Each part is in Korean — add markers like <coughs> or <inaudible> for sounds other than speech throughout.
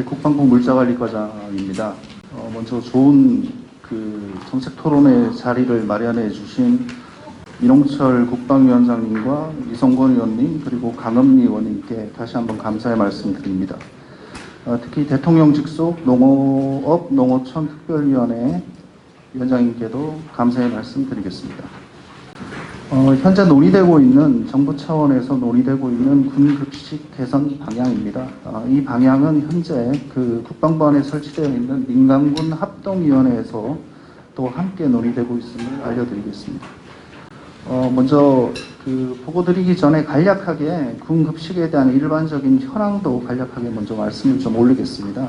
네, 국방부 물자관리과장입니다. 어, 먼저 좋은 그 정책 토론의 자리를 마련해 주신 민홍철 국방위원장님과 이성권 의원님 그리고 강은미 의원님께 다시 한번 감사의 말씀드립니다. 어, 특히 대통령 직속 농어업 농어촌 특별위원회 위원장님께도 감사의 말씀드리겠습니다. 어, 현재 논의되고 있는 정부 차원에서 논의되고 있는 군급식 개선 방향입니다. 어, 이 방향은 현재 그 국방부 안에 설치되어 있는 민간군 합동위원회에서 또 함께 논의되고 있음을 알려드리겠습니다. 어, 먼저 그 보고 드리기 전에 간략하게 군급식에 대한 일반적인 현황도 간략하게 먼저 말씀을 좀 올리겠습니다.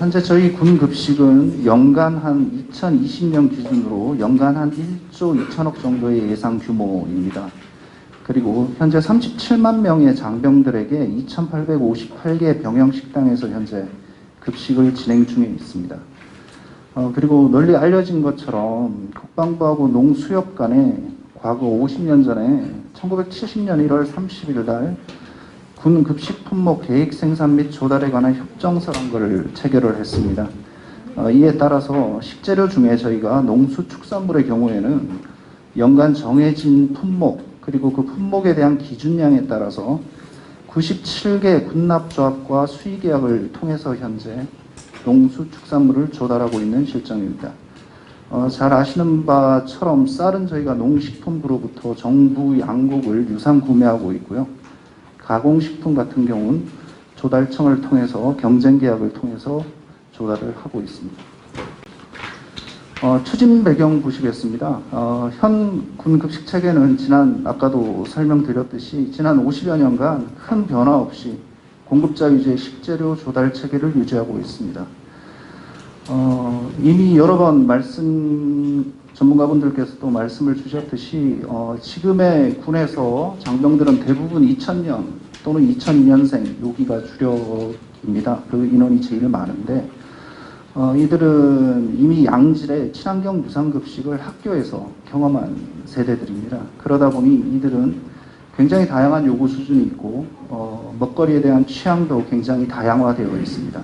어, 현재 저희 군 급식은 연간 한 2020년 기준으로 연간 한 1조 2천억 정도의 예상 규모입니다. 그리고 현재 37만 명의 장병들에게 2,858개 병영 식당에서 현재 급식을 진행 중에 있습니다. 어, 그리고 널리 알려진 것처럼 국방부하고 농수협 간에 과거 50년 전에 1970년 1월 30일 날 군 급식 품목 계획 생산 및 조달에 관한 협정서란 것을 체결을 했습니다. 어, 이에 따라서 식재료 중에 저희가 농수축산물의 경우에는 연간 정해진 품목 그리고 그 품목에 대한 기준량에 따라서 97개 군납조합과 수의계약을 통해서 현재 농수축산물을 조달하고 있는 실정입니다. 어, 잘 아시는 바처럼 쌀은 저희가 농식품부로부터 정부 양곡을 유상 구매하고 있고요. 가공식품 같은 경우는 조달청을 통해서 경쟁 계약을 통해서 조달을 하고 있습니다. 어, 추진 배경 보시겠습니다. 어, 현 군급식 체계는 지난 아까도 설명드렸듯이 지난 50여 년간 큰 변화 없이 공급자 위주의 식재료 조달 체계를 유지하고 있습니다. 어, 이미 여러 번 말씀 전문가분들께서도 말씀을 주셨듯이 어, 지금의 군에서 장병들은 대부분 2000년 또는 2002년생 여기가 주력입니다. 그 인원이 제일 많은데 어, 이들은 이미 양질의 친환경 무상급식을 학교에서 경험한 세대들입니다. 그러다 보니 이들은 굉장히 다양한 요구 수준이 있고 어, 먹거리에 대한 취향도 굉장히 다양화되어 있습니다.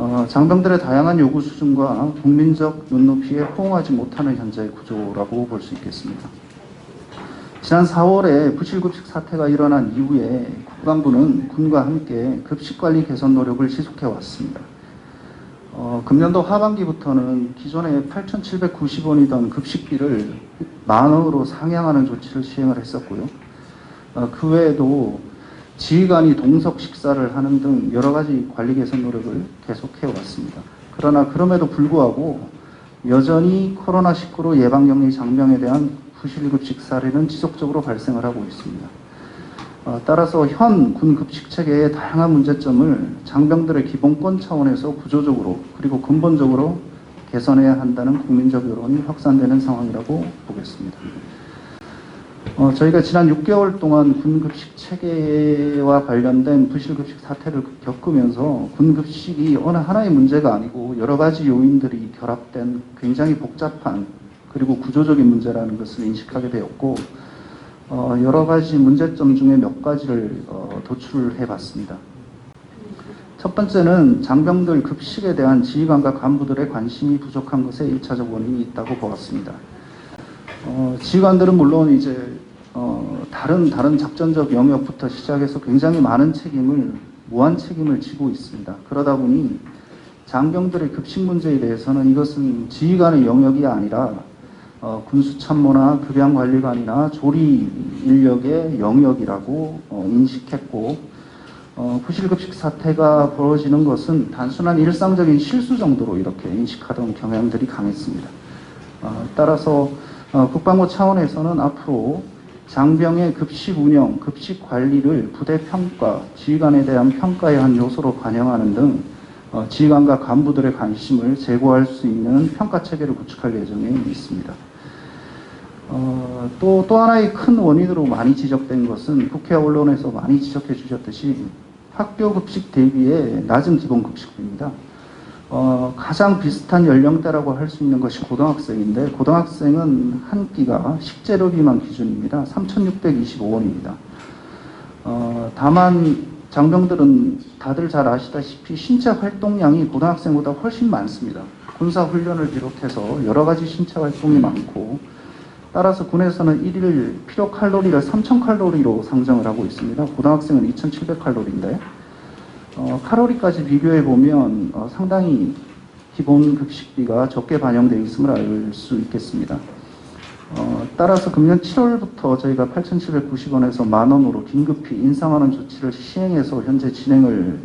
어, 장병들의 다양한 요구 수준과 국민적 눈높이에 호응하지 못하는 현재의 구조라고 볼 수 있겠습니다. 지난 4월에 부실급식 사태가 일어난 이후에 국방부는 군과 함께 급식관리 개선 노력을 지속해 왔습니다. 어, 금년도 하반기부터는 기존에 8,790원이던 급식비를 만 원으로 상향하는 조치를 시행을 했었고요. 어, 그 외에도 지휘관이 동석 식사를 하는 등 여러 가지 관리 개선 노력을 계속해 왔습니다. 그러나 그럼에도 불구하고 여전히 코로나19로 예방격리 장병에 대한 부실급식 사례는 지속적으로 발생을 하고 있습니다. 어, 따라서 현 군 급식 체계의 다양한 문제점을 장병들의 기본권 차원에서 구조적으로 그리고 근본적으로 개선해야 한다는 국민적 여론이 확산되는 상황이라고 보겠습니다. 어, 저희가 지난 6개월 동안 군급식 체계와 관련된 부실급식 사태를 겪으면서 군급식이 어느 하나의 문제가 아니고 여러 가지 요인들이 결합된 굉장히 복잡한 그리고 구조적인 문제라는 것을 인식하게 되었고 어, 여러 가지 문제점 중에 몇 가지를 어, 도출해 봤습니다. 첫 번째는 장병들 급식에 대한 지휘관과 간부들의 관심이 부족한 것에 1차적 원인이 있다고 보았습니다. 어, 지휘관들은 물론 이제 어, 다른 다른 작전적 영역부터 시작해서 굉장히 많은 책임을 무한 책임을 지고 있습니다. 그러다 보니 장병들의 급식 문제에 대해서는 이것은 지휘관의 영역이 아니라 어, 군수참모나 급양관리관이나 조리 인력의 영역이라고 어, 인식했고 어, 부실급식 사태가 벌어지는 것은 단순한 일상적인 실수 정도로 이렇게 인식하던 경향들이 강했습니다. 어, 따라서 어, 국방부 차원에서는 앞으로 장병의 급식 운영, 급식 관리를 부대 평가, 지휘관에 대한 평가의 한 요소로 반영하는 등 어, 지휘관과 간부들의 관심을 제고할 수 있는 평가 체계를 구축할 예정에 있습니다. 어, 또, 또 하나의 큰 원인으로 많이 지적된 것은 국회 언론에서 많이 지적해 주셨듯이 학교 급식 대비의 낮은 기본 급식비입니다. 어, 가장 비슷한 연령대라고 할 수 있는 것이 고등학생인데 고등학생은 한 끼가 식재료비만 기준입니다. 3,625원입니다. 어, 다만 장병들은 다들 잘 아시다시피 신체 활동량이 고등학생보다 훨씬 많습니다. 군사 훈련을 비롯해서 여러 가지 신체 활동이 많고 따라서 군에서는 일일 필요 칼로리를 3,000 칼로리로 상정을 하고 있습니다. 고등학생은 2,700 칼로리인데 어, 칼로리까지 비교해 보면 어, 상당히 기본 급식비가 적게 반영되어 있음을 알 수 있겠습니다. 어, 따라서 금년 7월부터 저희가 8,790원에서 만 원으로 긴급히 인상하는 조치를 시행해서 현재 진행을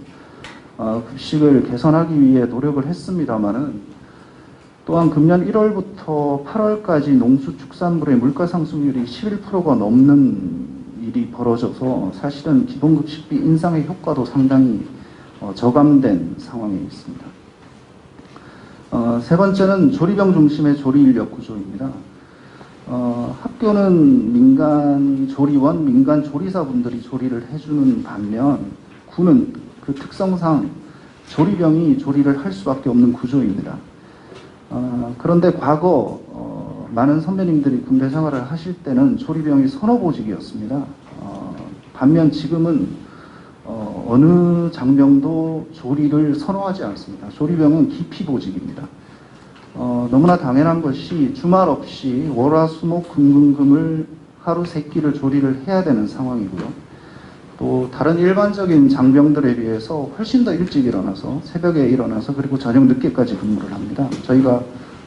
어, 급식을 개선하기 위해 노력을 했습니다마는 또한 금년 1월부터 8월까지 농수축산물의 물가 상승률이 11%가 넘는 일이 벌어져서 사실은 기본급식비 인상의 효과도 상당히 어, 저감된 상황에 있습니다. 어, 세 번째는 조리병 중심의 조리 인력 구조입니다. 어, 학교는 민간 조리원, 민간 조리사분들이 조리를 해주는 반면 군은 그 특성상 조리병이 조리를 할 수밖에 없는 구조입니다. 어, 그런데 과거 어, 많은 선배님들이 군대 생활을 하실 때는 조리병이 선호보직이었습니다. 어, 반면 지금은 어, 어느 장병도 조리를 선호하지 않습니다. 조리병은 기피 보직입니다. 어, 너무나 당연한 것이 주말 없이 월화수목 금금금을 하루 세 끼를 조리를 해야 되는 상황이고요. 또 다른 일반적인 장병들에 비해서 훨씬 더 일찍 일어나서 새벽에 일어나서 그리고 저녁 늦게까지 근무를 합니다. 저희가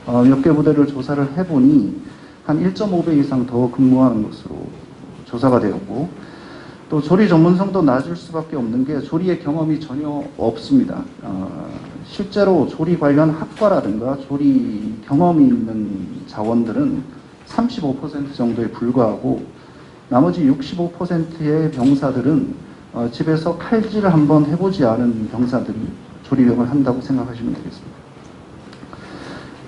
어, 몇 개 부대를 조사를 해보니 한 1.5배 이상 더 근무하는 것으로 조사가 되었고 또 조리 전문성도 낮을 수밖에 없는 게 조리의 경험이 전혀 없습니다. 어, 실제로 조리 관련 학과라든가 조리 경험이 있는 자원들은 35% 정도에 불과하고 나머지 65%의 병사들은 어, 집에서 칼질을 한번 해보지 않은 병사들이 조리병을 한다고 생각하시면 되겠습니다.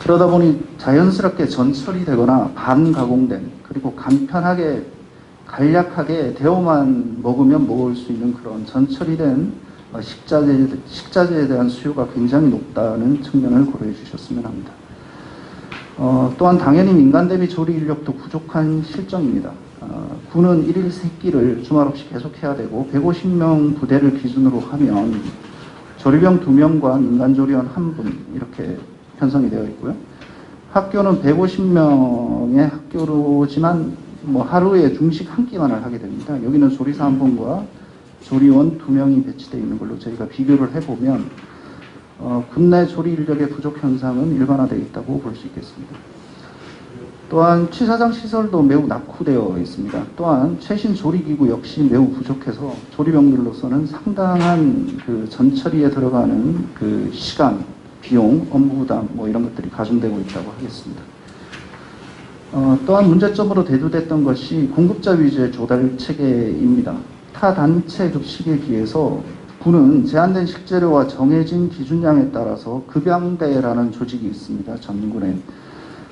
그러다 보니 자연스럽게 전철이 되거나 반가공된 그리고 간편하게 간략하게 데워만 먹으면 먹을 수 있는 그런 전철이 된 어, 식자재, 식자재에 대한 수요가 굉장히 높다는 측면을 고려해 주셨으면 합니다. 어, 또한 당연히 민간 대비 조리 인력도 부족한 실정입니다. 어, 군은 일일 세끼를 주말 없이 계속해야 되고 150명 부대를 기준으로 하면 조리병 2명과 민간 조리원 1분 이렇게 편성이 되어 있고요. 학교는 150명의 학교로지만 뭐 하루에 중식 한 끼만을 하게 됩니다. 여기는 조리사 한 분과 조리원 두 명이 배치되어 있는 걸로 저희가 비교를 해보면 어, 군내 조리 인력의 부족 현상은 일반화되어 있다고 볼 수 있겠습니다. 또한 취사장 시설도 매우 낙후되어 있습니다. 또한 최신 조리기구 역시 매우 부족해서 조리병들로서는 상당한 그 전처리에 들어가는 그 시간, 비용, 업무 부담 뭐 이런 것들이 가중되고 있다고 하겠습니다. 어, 또한 문제점으로 대두됐던 것이 공급자 위주의 조달 체계입니다. 타 단체 급식에 비해서 군은 제한된 식재료와 정해진 기준량에 따라서 급양대라는 조직이 있습니다. 전군에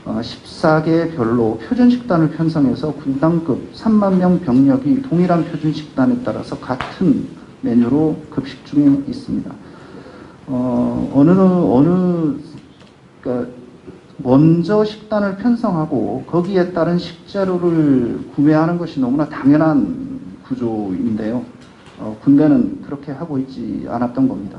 어, 14개 별로 표준 식단을 편성해서 군당급 3만 명 병력이 동일한 표준 식단에 따라서 같은 메뉴로 급식 중에 있습니다. 어, 어느 어느 그러니까 먼저 식단을 편성하고 거기에 따른 식재료를 구매하는 것이 너무나 당연한 구조인데요. 어, 군대는 그렇게 하고 있지 않았던 겁니다.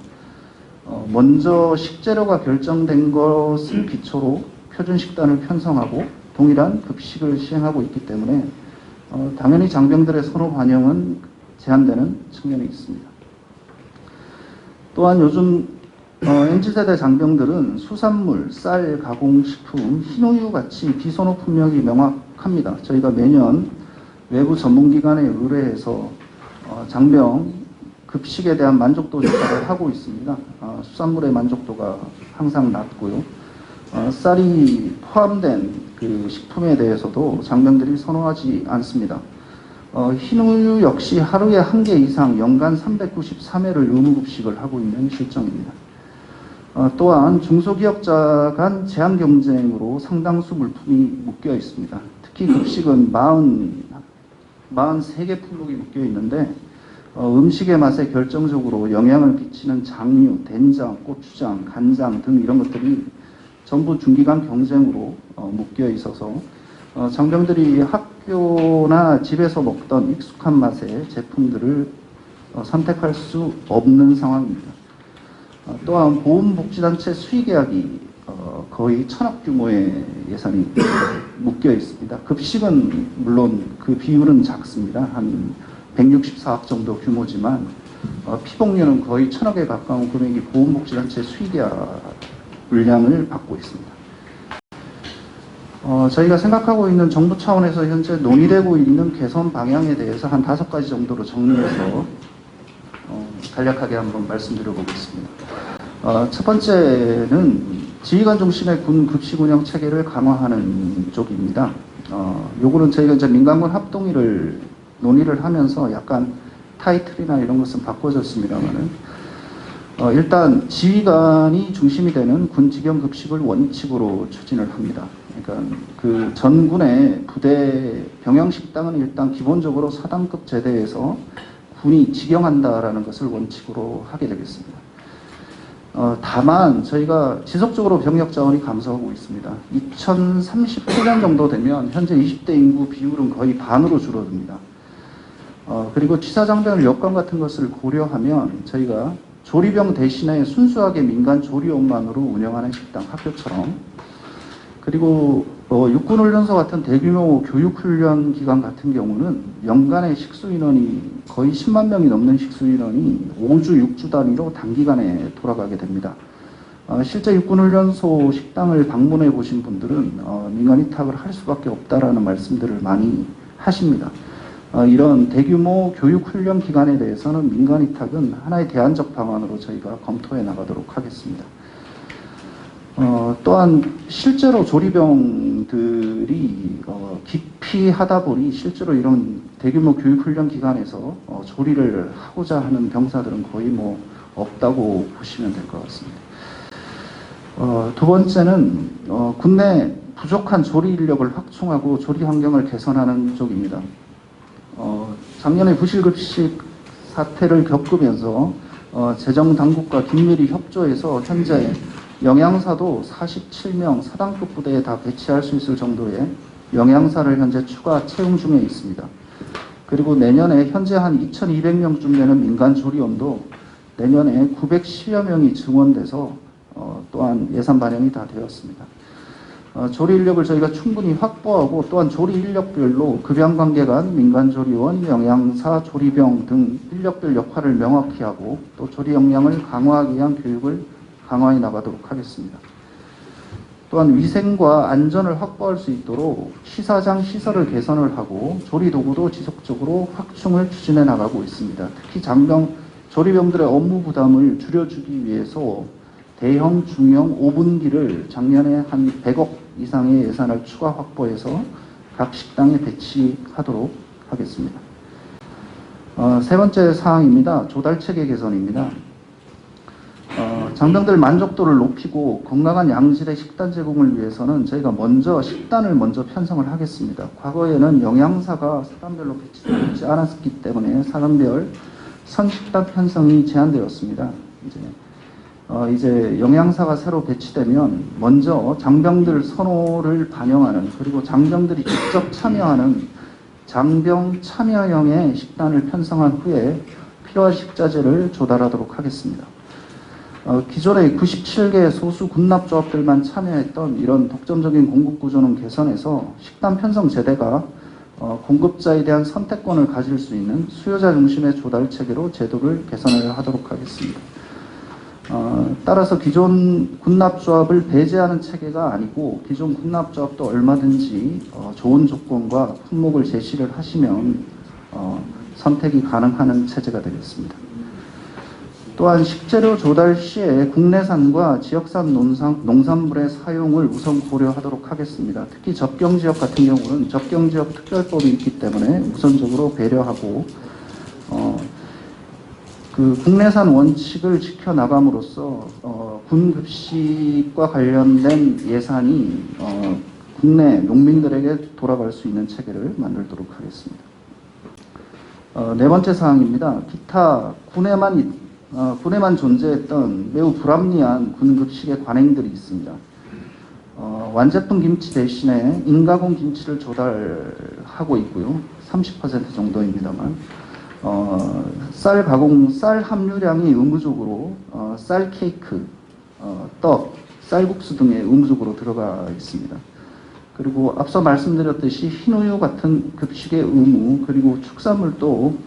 어, 먼저 식재료가 결정된 것을 기초로 표준 식단을 편성하고 동일한 급식을 시행하고 있기 때문에 어, 당연히 장병들의 선호 반영은 제한되는 측면이 있습니다. 또한 요즘 어, MZ세대 장병들은 수산물, 쌀, 가공식품, 흰우유 같이 비선호 품목이 명확합니다. 저희가 매년 외부 전문기관에 의뢰해서 어, 장병 급식에 대한 만족도 조사를 하고 있습니다. 어, 수산물의 만족도가 항상 낮고요. 어, 쌀이 포함된 그 식품에 대해서도 장병들이 선호하지 않습니다. 어, 흰우유 역시 하루에 한 개 이상 연간 393회를 의무급식을 하고 있는 실정입니다. 어, 또한 중소기업자 간 제한 경쟁으로 상당수 물품이 묶여 있습니다. 특히 급식은 40, 43개 품목이 묶여 있는데 어, 음식의 맛에 결정적으로 영향을 끼치는 장류, 된장, 고추장, 간장 등 이런 것들이 전부 중기간 경쟁으로 어, 묶여 있어서 어, 장병들이 학교나 집에서 먹던 익숙한 맛의 제품들을 어, 선택할 수 없는 상황입니다. 어, 또한 보험복지단체 수의계약이 어, 거의 천억 규모의 예산이 <coughs> 묶여 있습니다. 급식은 물론 그 비율은 작습니다. 한 164억 정도 규모지만 어, 피복료는 거의 천억에 가까운 금액이 보험복지단체 수의계약 물량을 받고 있습니다. 어, 저희가 생각하고 있는 정부 차원에서 현재 논의되고 있는 개선 방향에 대해서 한 다섯 가지 정도로 정리해서 어, 간략하게 한번 말씀드려 보겠습니다. 어, 첫 번째는 지휘관 중심의 군 급식 운영 체계를 강화하는 쪽입니다. 어, 요거는 저희가 이제 민간군 합동의를 논의를 하면서 약간 타이틀이나 이런 것은 바꿔졌습니다만은 어, 일단 지휘관이 중심이 되는 군 직영 급식을 원칙으로 추진을 합니다. 그러니까 그 전군의 부대 병영 식당은 일단 기본적으로 사단급 제대에서 군이 직영한다라는 것을 원칙으로 하게 되겠습니다. 어, 다만 저희가 지속적으로 병력 자원이 감소하고 있습니다. 2038년 정도 되면 현재 20대 인구 비율은 거의 반으로 줄어듭니다. 어, 그리고 취사장병 여건 같은 것을 고려하면 저희가 조리병 대신에 순수하게 민간 조리원만으로 운영하는 식당 학교처럼 그리고 어, 육군훈련소 같은 대규모 교육훈련 기관 같은 경우는 연간의 식수 인원이 거의 10만 명이 넘는 식수 인원이 5주, 6주 단위로 단기간에 돌아가게 됩니다. 어, 실제 육군훈련소 식당을 방문해 보신 분들은 어, 민간 위탁을 할 수밖에 없다라는 말씀들을 많이 하십니다. 어, 이런 대규모 교육훈련 기관에 대해서는 민간 위탁은 하나의 대안적 방안으로 저희가 검토해 나가도록 하겠습니다. 어, 또한 실제로 조리병들이 어, 기피하다 보니 실제로 이런 대규모 교육훈련 기관에서 어, 조리를 하고자 하는 병사들은 거의 뭐 없다고 보시면 될 것 같습니다. 어, 두 번째는 어, 군내 부족한 조리 인력을 확충하고 조리 환경을 개선하는 쪽입니다. 어, 작년에 부실급식 사태를 겪으면서 어, 재정 당국과 긴밀히 협조해서 현재 영양사도 47명 사단급 부대에 다 배치할 수 있을 정도의 영양사를 현재 추가 채용 중에 있습니다. 그리고 내년에 현재 한 2,200명쯤 되는 민간 조리원도 내년에 910여 명이 증원돼서 어, 또한 예산 반영이 다 되었습니다. 어, 조리 인력을 저희가 충분히 확보하고 또한 조리 인력별로 급양 관계간 민간 조리원, 영양사, 조리병 등 인력별 역할을 명확히 하고 또 조리 역량을 강화하기 위한 교육을 강화해 나가도록 하겠습니다. 또한 위생과 안전을 확보할 수 있도록 시사장 시설을 개선을 하고 조리 도구도 지속적으로 확충을 추진해 나가고 있습니다. 특히 장병 조리병들의 업무 부담을 줄여주기 위해서 대형 중형 5분기를 작년에 한 100억 이상의 예산을 추가 확보해서 각 식당에 배치하도록 하겠습니다. 어, 세 번째 사항입니다. 조달 체계 개선입니다. 어, 장병들 만족도를 높이고 건강한 양질의 식단 제공을 위해서는 저희가 먼저 식단을 먼저 편성을 하겠습니다. 과거에는 영양사가 사단별로 배치되지 않았기 때문에 사단별 선식단 편성이 제한되었습니다. 이제 어, 이제 영양사가 새로 배치되면 먼저 장병들 선호를 반영하는 그리고 장병들이 직접 참여하는 장병 참여형의 식단을 편성한 후에 필요한 식자재를 조달하도록 하겠습니다. 어, 기존의 97개 소수 군납조합들만 참여했던 이런 독점적인 공급 구조는 개선해서 식단 편성 제대가 어, 공급자에 대한 선택권을 가질 수 있는 수요자 중심의 조달 체계로 제도를 개선을 하도록 하겠습니다. 어, 따라서 기존 군납조합을 배제하는 체계가 아니고 기존 군납조합도 얼마든지 어, 좋은 조건과 품목을 제시를 하시면 어, 선택이 가능한 체제가 되겠습니다. 또한 식재료 조달 시에 국내산과 지역산 농산, 농산 물의 사용을 우선 고려하도록 하겠습니다. 특히 접경 지역 같은 경우는 접경 지역 특별법이 있기 때문에 우선적으로 배려하고 어, 그 국내산 원칙을 지켜 나감으로써 어, 군급식과 관련된 예산이 어, 국내 농민들에게 돌아갈 수 있는 체계를 만들도록 하겠습니다. 어, 네 번째 사항입니다. 기타 군에만 있- 어, 군에만 존재했던 매우 불합리한 군급식의 관행들이 있습니다. 어, 완제품 김치 대신에 인가공 김치를 조달하고 있고요. 30% 정도입니다만. 어, 쌀 가공, 쌀 함유량이 의무적으로 어, 쌀 케이크, 어, 떡, 쌀국수 등에 의무적으로 들어가 있습니다. 그리고 앞서 말씀드렸듯이 흰우유 같은 급식의 의무, 그리고 축산물도 어,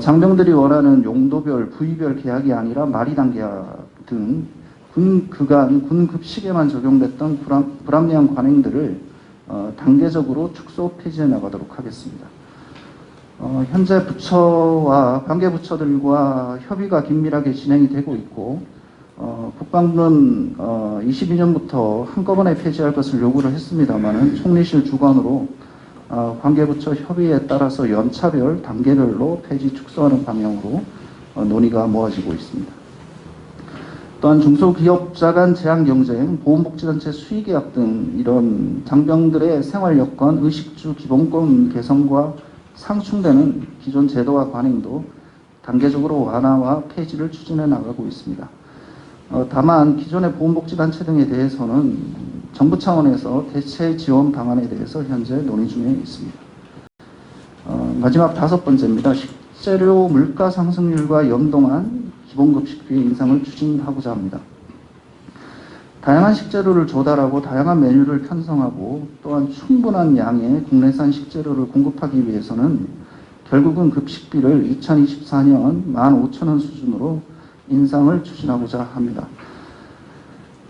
장병들이 원하는 용도별, 부위별 계약이 아니라 마리당 계약 등 군 그간 군 급식에만 적용됐던 불합, 불합리한 관행들을 어, 단계적으로 축소 폐지해 나가도록 하겠습니다. 어, 현재 부처와 관계 부처들과 협의가 긴밀하게 진행이 되고 있고 어, 국방부는 어, 22년부터 한꺼번에 폐지할 것을 요구를 했습니다만은 총리실 주관으로 어, 관계부처 협의에 따라서 연차별, 단계별로 폐지 축소하는 방향으로 어, 논의가 모아지고 있습니다. 또한 중소기업자 간 제한경쟁, 보건복지단체 수의계약 등 이런 장병들의 생활여건, 의식주 기본권 개선과 상충되는 기존 제도와 관행도 단계적으로 완화와 폐지를 추진해 나가고 있습니다. 어, 다만 기존의 보건복지단체 등에 대해서는 정부 차원에서 대체 지원 방안에 대해서 현재 논의 중에 있습니다. 어, 마지막 다섯 번째입니다. 식재료 물가 상승률과 연동한 기본급식비의 인상을 추진하고자 합니다. 다양한 식재료를 조달하고 다양한 메뉴를 편성하고 또한 충분한 양의 국내산 식재료를 공급하기 위해서는 결국은 급식비를 2024년 15,000원 수준으로 인상을 추진하고자 합니다.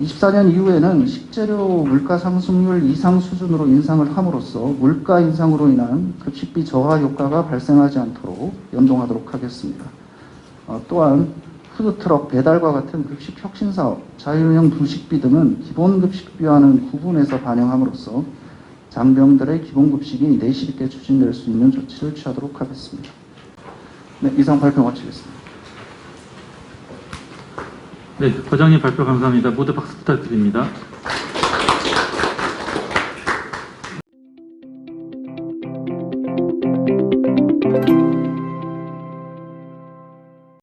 24년 이후에는 식재료 물가 상승률 이상 수준으로 인상을 함으로써 물가 인상으로 인한 급식비 저하 효과가 발생하지 않도록 연동하도록 하겠습니다. 어, 또한 푸드트럭 배달과 같은 급식 혁신 사업, 자율형 분식비 등은 기본 급식비와는 구분해서 반영함으로써 장병들의 기본 급식이 내실 있게 추진될 수 있는 조치를 취하도록 하겠습니다. 네, 이상 발표 마치겠습니다. 네, 과장님 발표 감사합니다. 모두 박수 부탁드립니다.